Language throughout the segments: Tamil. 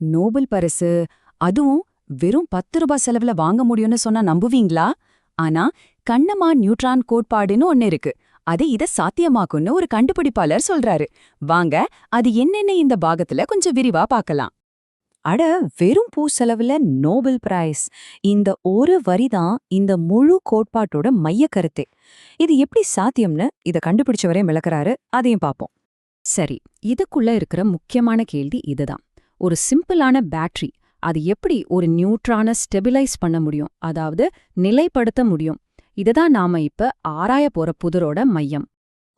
நோபல் பரிசு. அதுவும் வெறும் பத்து ரூபாய் செலவுல வாங்க முடியும்னு சொன்னா நம்புவீங்களா? ஆனா கண்ணம்மா நியூட்ரான் கோட்பாடுன்னு ஒன்னு இருக்கு. அது இத சாத்தியமாக்கும்னு ஒரு கண்டுபிடிப்பாளர் சொல்றாரு. வாங்க அது என்னென்ன இந்த பாகத்துல கொஞ்சம் விரிவா பார்க்கலாம். அட வெறும் பூ செலவுல நோபல் பிரைஸ். இந்த ஒரு வரிதான் இந்த முழு கோட்பாட்டோட மைய கருத்தே. இது எப்படி சாத்தியம்னு இத கண்டுபிடிச்சவரே மிளக்கிறாரு அதையும் பார்ப்போம். சரி இதுக்குள்ள இருக்கிற முக்கியமான கேள்வி இதுதான். ஒரு சிம்பிளான பேட்டரி அது எப்படி ஒரு நியூட்ரான ஸ்டெபிலைஸ் பண்ண முடியும் அதாவது நிலைப்படுத்த முடியும். இதுதான் நாம இப்ப ஆராய போற புதரோட மையம்.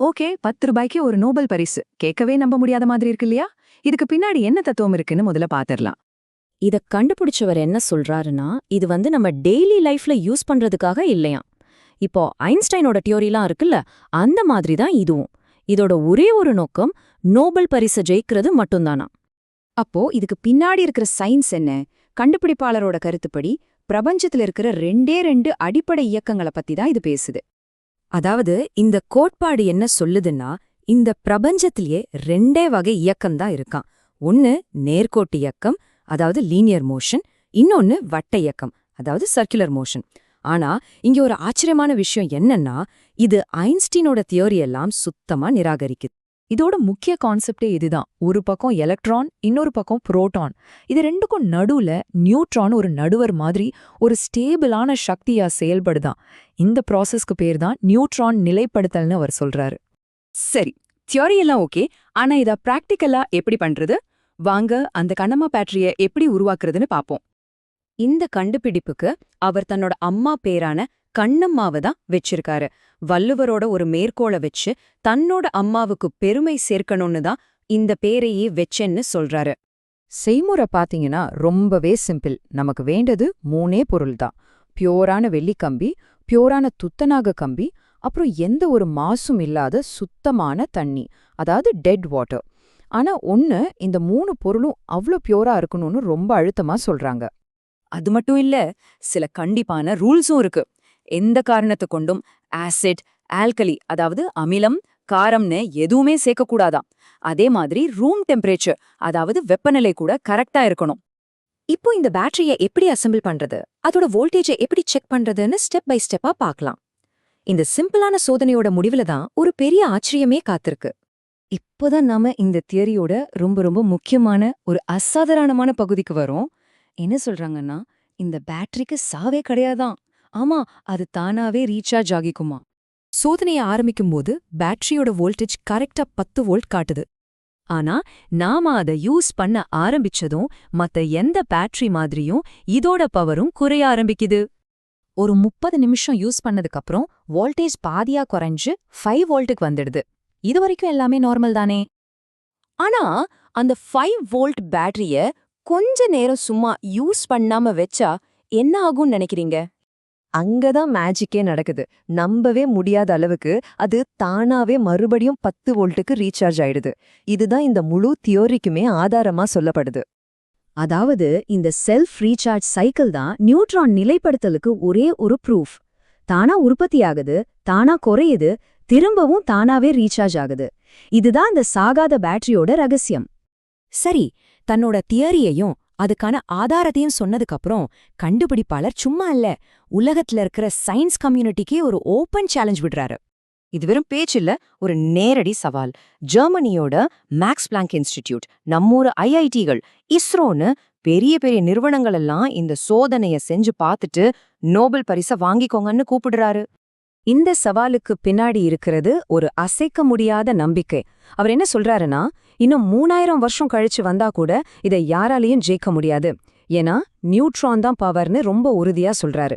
ஓகே பத்து ரூபாய்க்கு ஒரு நோபல் பரிசு. கேட்கவே நம்ப முடியாத மாதிரி இருக்கு இல்லையா? இதுக்கு பின்னாடி என்ன தத்துவம் இருக்குன்னு முதல்ல பாத்திரலாம். இத கண்டுபிடிச்சவர் என்ன சொல்றாருன்னா இது வந்து நம்ம டெய்லி லைஃப்ல யூஸ் பண்றதுக்காக இல்லையா இப்போ ஐன்ஸ்டைனோட தியோரிலாம் இருக்குல்ல அந்த மாதிரி தான் இதுவும். இதோட ஒரே ஒரு நோக்கம் நோபல் பரிசை ஜெயிக்கிறது மட்டும்தானா அப்போ இதுக்கு பின்னாடி இருக்கிற சயின்ஸ் என்ன? கண்டுபிடிப்பாளரோட கருத்துப்படி பிரபஞ்சத்துல இருக்கிற ரெண்டே ரெண்டு அடிப்படை இயக்கங்களை பத்தி தான் இது பேசுது. அதாவது இந்த கோட்பாடு என்ன சொல்லுதுன்னா இந்த பிரபஞ்சத்திலேயே ரெண்டே வகை இயக்கம்தான் இருக்கான் ஒன்னு நேர்கோட்டு இயக்கம் அதாவது லீனியர் மோஷன் இன்னொன்னு வட்ட இயக்கம் அதாவது சர்க்குலர் மோஷன் ஆனா இங்க ஒரு ஆச்சரியமான விஷயம் என்னன்னா இது ஐன்ஸ்டீனோட தியோரி எல்லாம் சுத்தமா நிராகரிக்குது. இதோட முக்கிய கான்செப்டே இதுதான். ஒரு பக்கம் எலக்ட்ரான் இன்னொரு பக்கம் புரோட்டான் இது ரெண்டுக்கும் நடுவுல நியூட்ரான் ஒரு நடுவர் மாதிரி ஒரு ஸ்டேபிளான சக்தியா செயல்படுதான். இந்த ப்ராசஸ்க்கு பேர் தான் நியூட்ரான் நிலைப்படுத்தல்னு அவர் சொல்றாரு. சரி தியோரியெல்லாம் ஓகே ஆனா இத பிராக்டிக்கலா எப்படி பண்றது? வாங்க அந்த கண்ணம்மா பேட்டரிய எப்படி உருவாக்குறதுன்னு பாப்போம். இந்த கண்டுபிடிப்புக்கு அவர் தன்னோட அம்மா பேரான கண்ணம்மாவை தான் வச்சிருக்காரு. வள்ளுவரோட ஒரு மேற்கோளை வச்சு தன்னோட அம்மாவுக்கு பெருமை சேர்க்கணும்னு தான் இந்த பேரையே வெச்சேன்னு சொல்றாரு. செய்முறை பாத்தீங்கன்னா ரொம்பவே சிம்பிள். நமக்கு வேண்டது மூணே பொருள் தான். பியோரான வெள்ளிக்கம்பி பியோரான துத்தநாக கம்பி அப்புறம் எந்த ஒரு மாசும் இல்லாத சுத்தமான தண்ணி அதாவது டெட் வாட்டர். ஆனா ஒன்னு இந்த மூணு பொருளும் அவ்ளோ பியோரா இருக்கணும்னு ரொம்ப அழுத்தமா சொல்றாங்க. அது மட்டும் இல்ல சில கண்டிப்பான ரூல்ஸும் இருக்கு. எந்த காரணத்தை கொண்டும் ஆசிட் ஆல்கலி அதாவது அமிலம் காரம்னு எதுவுமே சேர்க்கக்கூடாதாம். அதே மாதிரி ரூம் டெம்பரேச்சர் அதாவது வெப்பநிலை கூட கரெக்டா இருக்கணும். இப்போ இந்த பேட்டரியை எப்படி அசெம்பிள் பண்றது? அதோட வோல்டேஜை எப்படி செக் பண்றதுன்னு ஸ்டெப் பை ஸ்டெப்பா பார்க்கலாம். இந்த சிம்பிளான சோதனையோட முடிவுல தான் ஒரு பெரிய ஆச்சரியமே காத்திருக்கு. இப்போதான் நாம இந்த தியரியோட ரொம்ப ரொம்ப முக்கியமான ஒரு அசாதாரணமான பகுதிக்கு வரோம். என்ன சொல்றாங்கன்னா இந்த பேட்டரிக்கு சாவே கிடையாதான் ஆமா அது தானாவே ரீசார்ஜ் ஆகிக்குமா? சோதனையை ஆரம்பிக்கும்போது பேட்டரியோட வோல்டேஜ் கரெக்டா பத்து வோல்ட் காட்டுது. ஆனா நாம அதை யூஸ் பண்ண ஆரம்பிச்சதும் மத்த எந்த பேட்டரி மாதிரியும் இதோட பவரும் குறைய ஆரம்பிக்குது. ஒரு முப்பது நிமிஷம் யூஸ் பண்ணதுக்கப்புறம் வோல்டேஜ் பாதியா குறைஞ்சு ஃபைவ் வோல்ட்டுக்கு வந்துடுது. இது வரைக்கும் எல்லாமே நார்மல் தானே? ஆனா அந்த ஃபைவ் வோல்ட் பேட்டரிய கொஞ்ச நேரம் சும்மா யூஸ் பண்ணாம வச்சா என்ன ஆகும்னு நினைக்கிறீங்க? அங்கதான் மேஜிக்கே நடக்குது. நம்பவே முடியாத அளவுக்கு அது தானாவே மறுபடியும் பத்து வோல்ட்டுக்கு ரீசார்ஜ் ஆயிடுது. இதுதான் இந்த முழு தியோரிக்குமே ஆதாரமா சொல்லப்படுது. அதாவது இந்த செல்ஃப் ரீசார்ஜ் சைக்கிள் தான் நியூட்ரான் நிலைப்படுத்தலுக்கு ஒரே ஒரு ப்ரூஃப் தானா உற்பத்தி ஆகுது தானா குறையுது திரும்பவும் தானாவே ரீசார்ஜ் ஆகுது. இதுதான் இந்த சாகாத பேட்டரியோட ரகசியம். சரி தன்னோட தியரியையும் அதுக்கான ஆதாரத்தையும் சொன்னதுக்கப்புறம் கண்டுபிடிப்பாளர் சும்மா இல்ல. உலகத்துல இருக்கிற சயின்ஸ் கம்யூனிட்டிக்கே ஒரு ஓப்பன் சேலஞ்ச் விடுறாரு. இது வெறும் பேச்சில்ல ஒரு நேரடி சவால். ஜெர்மனியோட மேக்ஸ் பிளாங்க் இன்ஸ்டிடியூட் நம்மூர் ஐஐடிகள் இஸ்ரோன்னு பெரிய பெரிய நிறுவனங்கள் எல்லாம் இந்த சோதனைய செஞ்சு பார்த்துட்டு நோபல் பரிசை வாங்கிக்கோங்கன்னு கூப்பிடுறாரு. இந்த சவாலுக்கு பின்னாடி இருக்கிறது ஒரு அசைக்க முடியாத நம்பிக்கை. அவர் என்ன சொல்றாருன்னா இன்னும் மூணாயிரம் வருஷம் கழிச்சு வந்தா கூட இதை யாராலையும் ஜெயிக்க முடியாது. ஏன்னா நியூட்ரான் தான் பவர்னு ரொம்ப உறுதியா சொல்றாரு.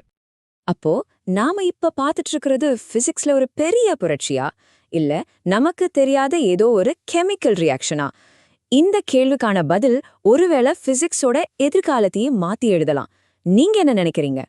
அப்போ நாம இப்ப பாத்துட்டு இருக்கிறது பிசிக்ஸ்ல ஒரு பெரிய புரட்சியா? இல்ல நமக்கு தெரியாத ஏதோ ஒரு கெமிக்கல் ரியாக்ஷனா இந்த கேள்விக்கான பதில் ஒருவேளை பிசிக்ஸோட எதிர்காலத்தையே மாத்தி எழுதலாம். நீங்க என்ன நினைக்கிறீங்க?